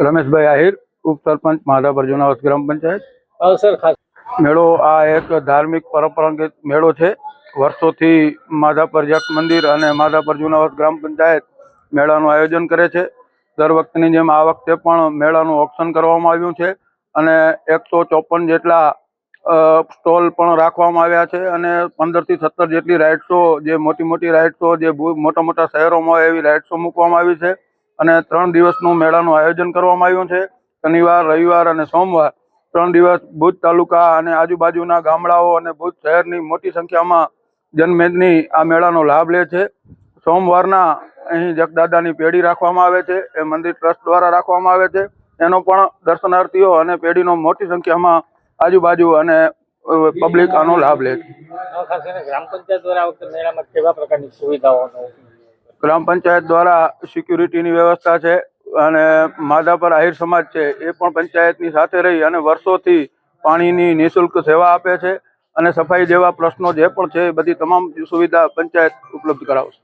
રમેશભાઈ આહિર ઉપસરપંચ માધાપર જુનાવત ગ્રામ પંચાયત. મેળો આ એક ધાર્મિક પરંપરાગત મેળો છે. વર્ષોથી માધાપર જક મંદિર અને માધાપર જુનાવત ગ્રામ પંચાયત મેળાનું આયોજન કરે છે. દર વખતની જેમ આ વખતે પણ મેળાનું ઓપ્શન કરવામાં આવ્યું છે અને એકસો ચોપન જેટલા સ્ટોલ પણ રાખવામાં આવ્યા છે અને પંદરથી સત્તર જેટલી રાઇડ્સો જે મોટી મોટી રાઇડ્સો જે મોટા મોટા શહેરોમાં હોય એવી રાઇડ્સો મૂકવામાં આવી છે. અને ત્રણ દિવસનું મેળાનું આયોજન કરવામાં આવ્યું છે. શનિવાર, રવિવાર અને સોમવાર ત્રણ દિવસ ભુજ તાલુકા અને આજુબાજુના ગામડાઓ અને ભુજ શહેરની મોટી સંખ્યામાં જનમેદની આ મેળાનો લાભ લે છે. સોમવારના અહીં જગદાદાની પેઢી રાખવામાં આવે છે. એ મંદિર ટ્રસ્ટ દ્વારા રાખવામાં આવે છે. એનો પણ દર્શનાર્થીઓ અને પેઢીનો મોટી સંખ્યામાં આજુબાજુ અને પબ્લિક આનો લાભ લે છે. ગ્રામ પંચાયત દ્વારા કેવા પ્રકારની સુવિધાઓનો ગ્રામ પંચાયત દ્વારા સિક્યુરિટીની વ્યવસ્થા છે અને માધાપર આહિર સમાજ છે એ પણ પંચાયતની સાથે રહી અને વર્ષોથી પાણીની નિઃશુલ્ક સેવા આપે છે અને સફાઈ જેવા પ્રશ્નો જે પણ છે એ બધી તમામ સુવિધા પંચાયત ઉપલબ્ધ કરાવશે.